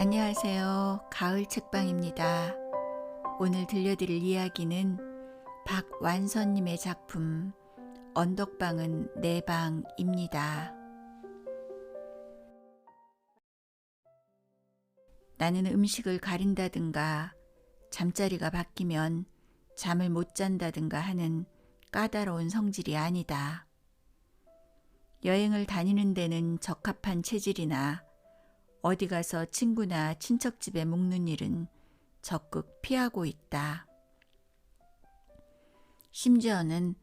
안녕하세요. 가을 책방입니다. 오늘 들려드릴 이야기는 박완선님의 작품 언덕방은 내 방입니다. 나는 음식을 가린다든가 잠자리가 바뀌면 잠을 못 잔다든가 하는 까다로운 성질이 아니다. 여행을 다니는 데는 적합한 체질이나 어디 가서 친구나 친척 집에 묵는 일은 적극 피하고 있다. 심지어는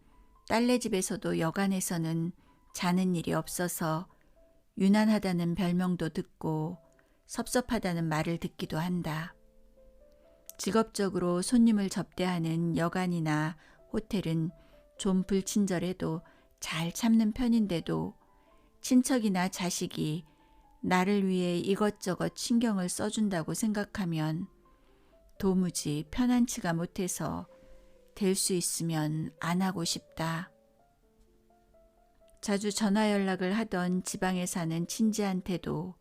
딸네 집에서도 여간에서는 자는 일이 없어서 유난하다는 별명도 듣고 섭섭하다는 말을 듣기도 한다. 직업적으로 손님을 접대하는 여간이나 호텔은 좀 불친절해도 잘 참는 편인데도 친척이나 자식이 나를 위해 이것저것 신경을 써준다고 생각하면 도무지 편안치가 못해서 될 수 있으면 안 하고 싶다. 자주 전화 연락을 하던 지방에 사는 친지한테도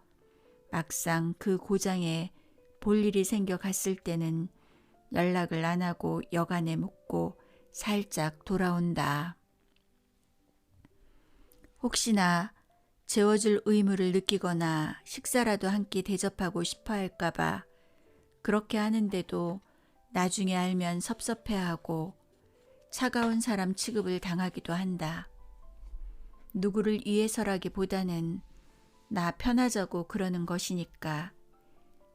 막상 그 고장에 볼 일이 생겨 갔을 때는 연락을 안 하고 여간에 묵고 살짝 돌아온다. 혹시나 재워줄 의무를 느끼거나 식사라도 한 끼 대접하고 싶어 할까봐 그렇게 하는데도 나중에 알면 섭섭해하고 차가운 사람 취급을 당하기도 한다. 누구를 위해서라기보다는 나 편하자고 그러는 것이니까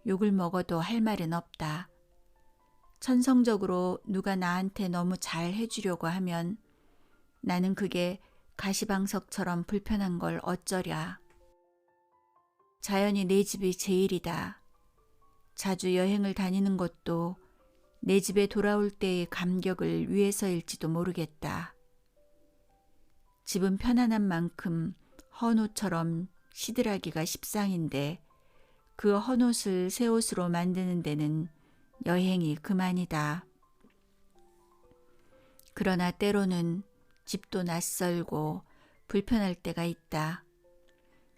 욕을 먹어도 할 말은 없다. 천성적으로 누가 나한테 너무 잘 해주려고 하면 나는 그게 가시방석처럼 불편한 걸 어쩌랴. 자연히 내 집이 제일이다. 자주 여행을 다니는 것도 내 집에 돌아올 때의 감격을 위해서일지도 모르겠다. 집은 편안한 만큼 헌옷처럼 시들하기가 십상인데 그 헌옷을 새 옷으로 만드는 데는 여행이 그만이다. 그러나 때로는 집도 낯설고 불편할 때가 있다.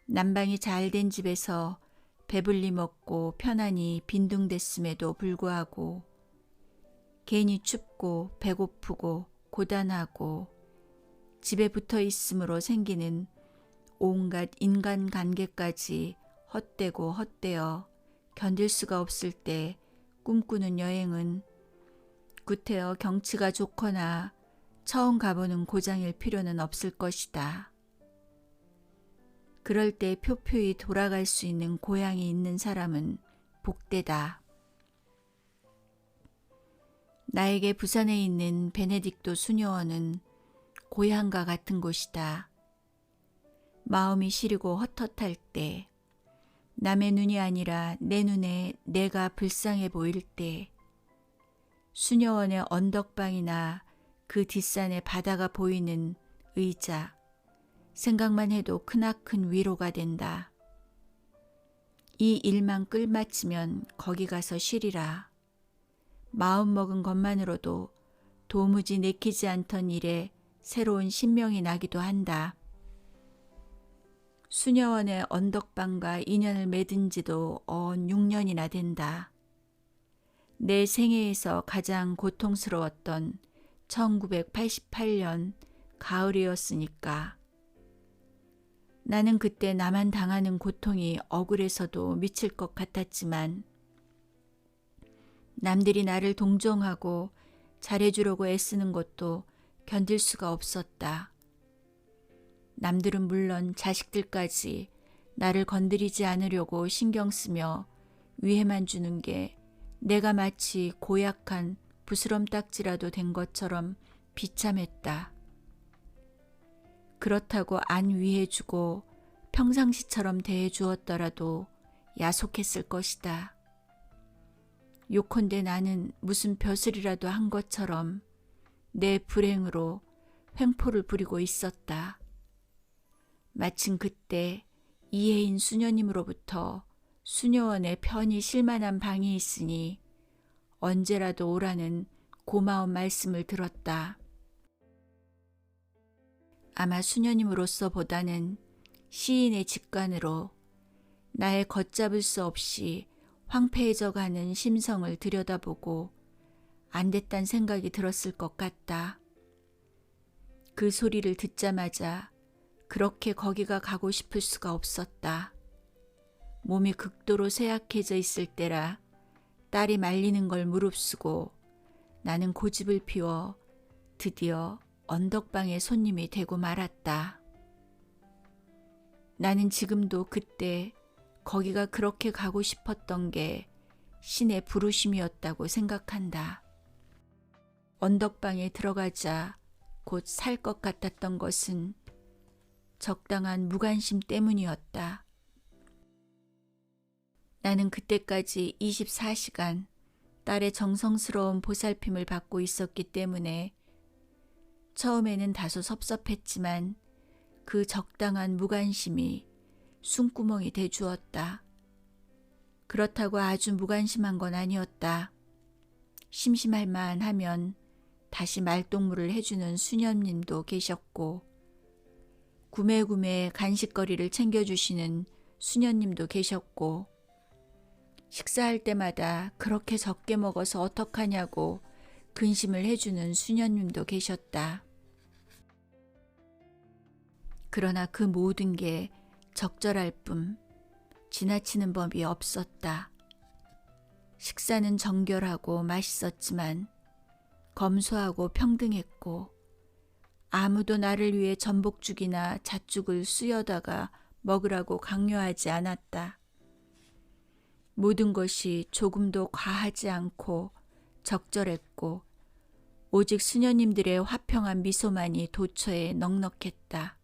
난방이 잘 된 집에서 배불리 먹고 편안히 빈둥댔음에도 불구하고 괜히 춥고 배고프고 고단하고 집에 붙어 있음으로 생기는 온갖 인간 관계까지 헛되고 헛되어 견딜 수가 없을 때 꿈꾸는 여행은 구태여 경치가 좋거나 처음 가보는 고장일 필요는 없을 것이다. 그럴 때 표표히 돌아갈 수 있는 고향이 있는 사람은 복되다. 나에게 부산에 있는 베네딕토 수녀원은 고향과 같은 곳이다. 마음이 시리고 헛헛할 때, 남의 눈이 아니라 내 눈에 내가 불쌍해 보일 때, 수녀원의 언덕방이나 그 뒷산에 바다가 보이는 의자, 생각만 해도 크나큰 위로가 된다. 이 일만 끌마치면 거기 가서 쉬리라. 마음 먹은 것만으로도 도무지 내키지 않던 일에 새로운 신명이 나기도 한다. 수녀원의 언덕방과 인연을 맺은 지도 언 6년이나 된다. 내 생애에서 가장 고통스러웠던 1988년 가을이었으니까. 나는 그때 나만 당하는 고통이 억울해서도 미칠 것 같았지만 남들이 나를 동정하고 잘해주려고 애쓰는 것도 견딜 수가 없었다. 남들은 물론 자식들까지 나를 건드리지 않으려고 신경 쓰며 위해만 주는 게 내가 마치 고약한 부스럼 딱지라도 된 것처럼 비참했다. 그렇다고 안 위해주고 평상시처럼 대해주었더라도 야속했을 것이다. 요컨대 나는 무슨 벼슬이라도 한 것처럼 내 불행으로 횡포를 부리고 있었다. 마침 그때 이혜인 수녀님으로부터 수녀원에 편히 쉴만한 방이 있으니 언제라도 오라는 고마운 말씀을 들었다. 아마 수녀님으로서 보다는 시인의 직관으로 나의 걷잡을 수 없이 황폐해져 가는 심성을 들여다보고 안 됐단 생각이 들었을 것 같다. 그 소리를 듣자마자 그렇게 거기가 가고 싶을 수가 없었다. 몸이 극도로 쇠약해져 있을 때라 딸이 말리는 걸 무릅쓰고 나는 고집을 피워 드디어 언덕방의 손님이 되고 말았다. 나는 지금도 그때 거기가 그렇게 가고 싶었던 게 신의 부르심이었다고 생각한다. 언덕방에 들어가자 곧 살 것 같았던 것은 적당한 무관심 때문이었다. 나는 그때까지 24시간 딸의 정성스러운 보살핌을 받고 있었기 때문에 처음에는 다소 섭섭했지만 그 적당한 무관심이 숨구멍이 돼 주었다. 그렇다고 아주 무관심한 건 아니었다. 심심할 만 하면 다시 말동무를 해주는 수녀님도 계셨고 구매구매 간식거리를 챙겨주시는 수녀님도 계셨고 식사할 때마다 그렇게 적게 먹어서 어떡하냐고 근심을 해주는 수녀님도 계셨다. 그러나 그 모든 게 적절할 뿐 지나치는 법이 없었다. 식사는 정결하고 맛있었지만 검소하고 평등했고 아무도 나를 위해 전복죽이나 잣죽을 쑤여다가 먹으라고 강요하지 않았다. 모든 것이 조금도 과하지 않고 적절했고 오직 수녀님들의 화평한 미소만이 도처에 넉넉했다.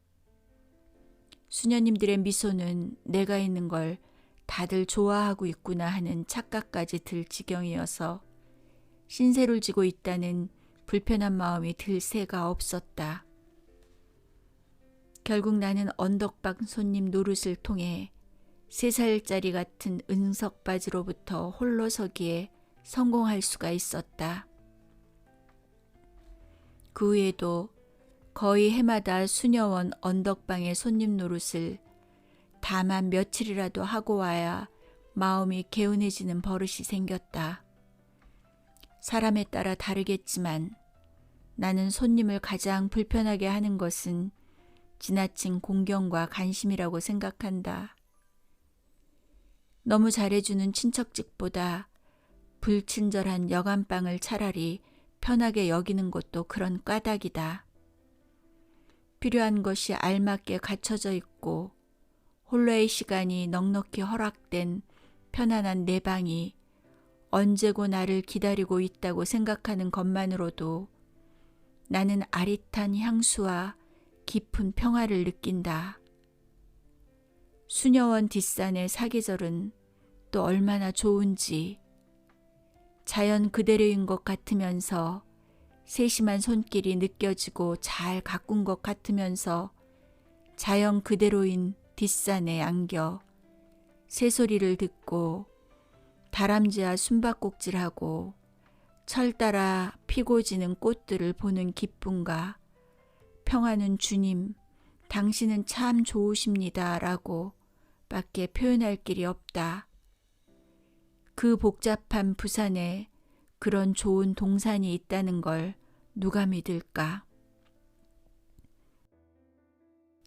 수녀님들의 미소는 내가 있는 걸 다들 좋아하고 있구나 하는 착각까지 들 지경이어서 신세를 지고 있다는 불편한 마음이 들 새가 없었다. 결국 나는 언덕방 손님 노릇을 통해 세 살짜리 같은 은석 바지로부터 홀로 서기에 성공할 수가 있었다. 그 후에도 거의 해마다 수녀원 언덕방의 손님 노릇을 다만 며칠이라도 하고 와야 마음이 개운해지는 버릇이 생겼다. 사람에 따라 다르겠지만 나는 손님을 가장 불편하게 하는 것은 지나친 공경과 관심이라고 생각한다. 너무 잘해주는 친척집보다 불친절한 여간방을 차라리 편하게 여기는 것도 그런 까닭이다. 필요한 것이 알맞게 갖춰져 있고 홀로의 시간이 넉넉히 허락된 편안한 내 방이 언제고 나를 기다리고 있다고 생각하는 것만으로도 나는 아릿한 향수와 깊은 평화를 느낀다. 수녀원 뒷산의 사계절은 또 얼마나 좋은지 자연 그대로인 것 같으면서 세심한 손길이 느껴지고 잘 가꾼 것 같으면서 자연 그대로인 뒷산에 안겨 새소리를 듣고 다람쥐와 숨바꼭질하고 철 따라 피고 지는 꽃들을 보는 기쁨과 평화는 주님, 당신은 참 좋으십니다. 라고 밖에 표현할 길이 없다. 그 복잡한 부산에 그런 좋은 동산이 있다는 걸 누가 믿을까?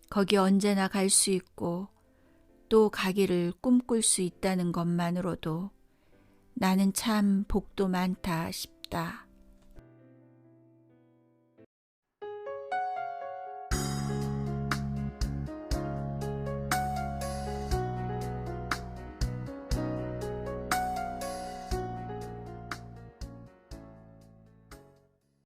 거기 언제나 갈 수 있고 또 가기를 꿈꿀 수 있다는 것만으로도 나는 참 복도 많다 싶다.